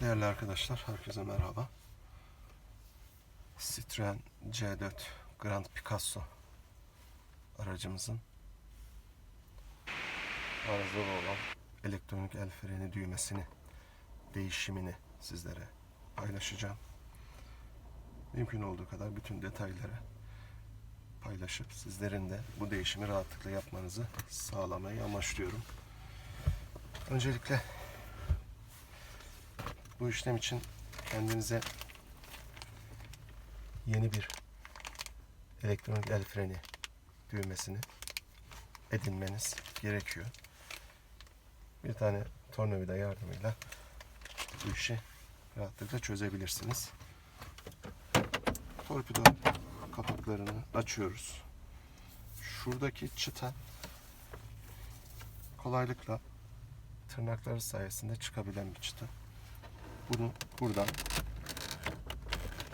Değerli arkadaşlar, herkese merhaba. Citroen C4 Grand Picasso aracımızın arızalı olan elektronik el freni düğmesini değişimini sizlere paylaşacağım. Mümkün olduğu kadar bütün detayları paylaşıp sizlerin de bu değişimi rahatlıkla yapmanızı sağlamayı amaçlıyorum. Öncelikle bu işlem için kendinize yeni bir elektronik el freni düğmesini edinmeniz gerekiyor. Bir tane tornavida yardımıyla bu işi rahatlıkla çözebilirsiniz. Torpido kapaklarını açıyoruz. Şuradaki çıta kolaylıkla tırnakları sayesinde çıkabilen bir çıta. Bunu buradan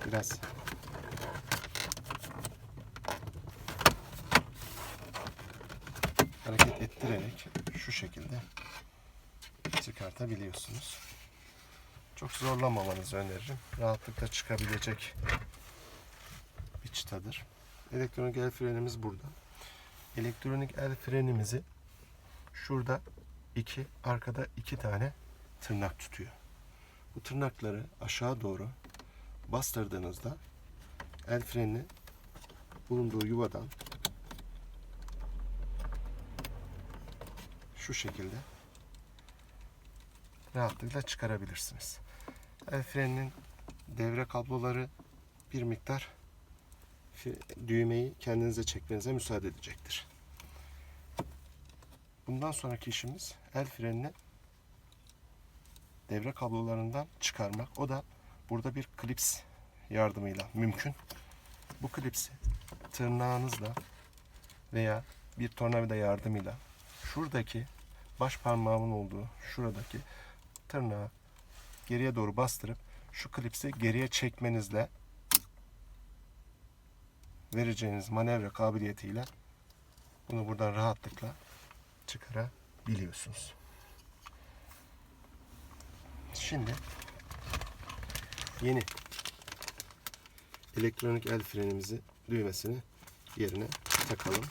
biraz hareket ettirerek şu şekilde çıkartabiliyorsunuz. Çok zorlamamanızı öneririm. Rahatlıkla çıkabilecek bir çıtadır. Elektronik el frenimiz burada. Elektronik el frenimizi şurada iki, arkada iki tane tırnak tutuyor. Bu tırnakları aşağı doğru bastırdığınızda el freni bulunduğu yuvadan şu şekilde rahatlıkla çıkarabilirsiniz. El freninin devre kabloları bir miktar düğmeyi kendinize çekmenize müsaade edecektir. Bundan sonraki işimiz el frenini devre kablolarından çıkarmak. O da burada bir klips yardımıyla mümkün. Bu klipsi tırnağınızla veya bir tornavida yardımıyla şuradaki baş parmağımın olduğu şuradaki tırnağı geriye doğru bastırıp şu klipsi geriye çekmenizle vereceğiniz manevra kabiliyetiyle bunu buradan rahatlıkla çıkarabiliyorsunuz. Şimdi yeni elektronik el frenimizi düğmesini yerine takalım.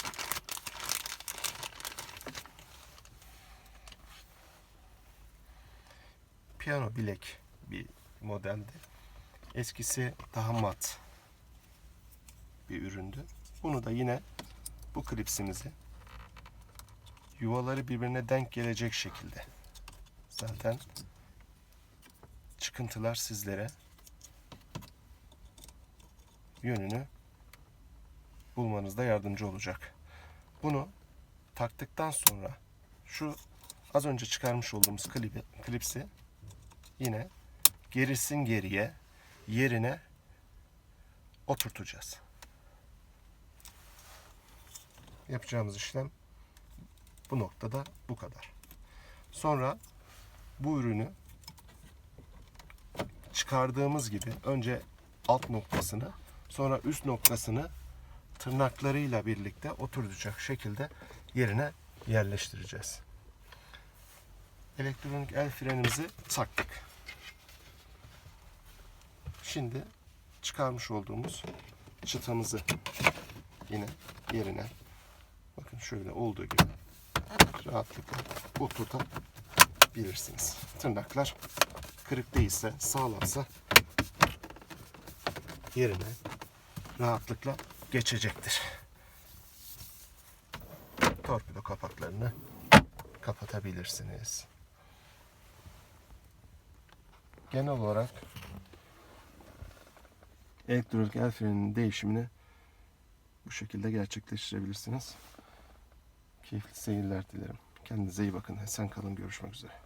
Piyano bilek bir modeldi. Eskisi daha mat bir üründü. Bunu da yine bu klipsimizi yuvaları birbirine denk gelecek şekilde zaten çıkıntılar sizlere yönünü bulmanızda yardımcı olacak. Bunu taktıktan sonra şu az önce çıkarmış olduğumuz klibi, klipsi yine gerisin geriye yerine oturtacağız. Yapacağımız işlem bu noktada bu kadar. Sonra bu ürünü çıkardığımız gibi önce alt noktasını sonra üst noktasını tırnaklarıyla birlikte oturacak şekilde yerine yerleştireceğiz. Elektronik el frenimizi taktık. Şimdi çıkarmış olduğumuz çıtamızı yine yerine bakın şöyle olduğu gibi rahatlıkla oturtabilirsiniz. Tırnaklar kırık değilse, sağlamsa yerine rahatlıkla geçecektir. Torpido kapaklarını kapatabilirsiniz. Genel olarak elektronik el freninin değişimini bu şekilde gerçekleştirebilirsiniz. Keyifli seyirler dilerim. Kendinize iyi bakın. Esen kalın. Görüşmek üzere.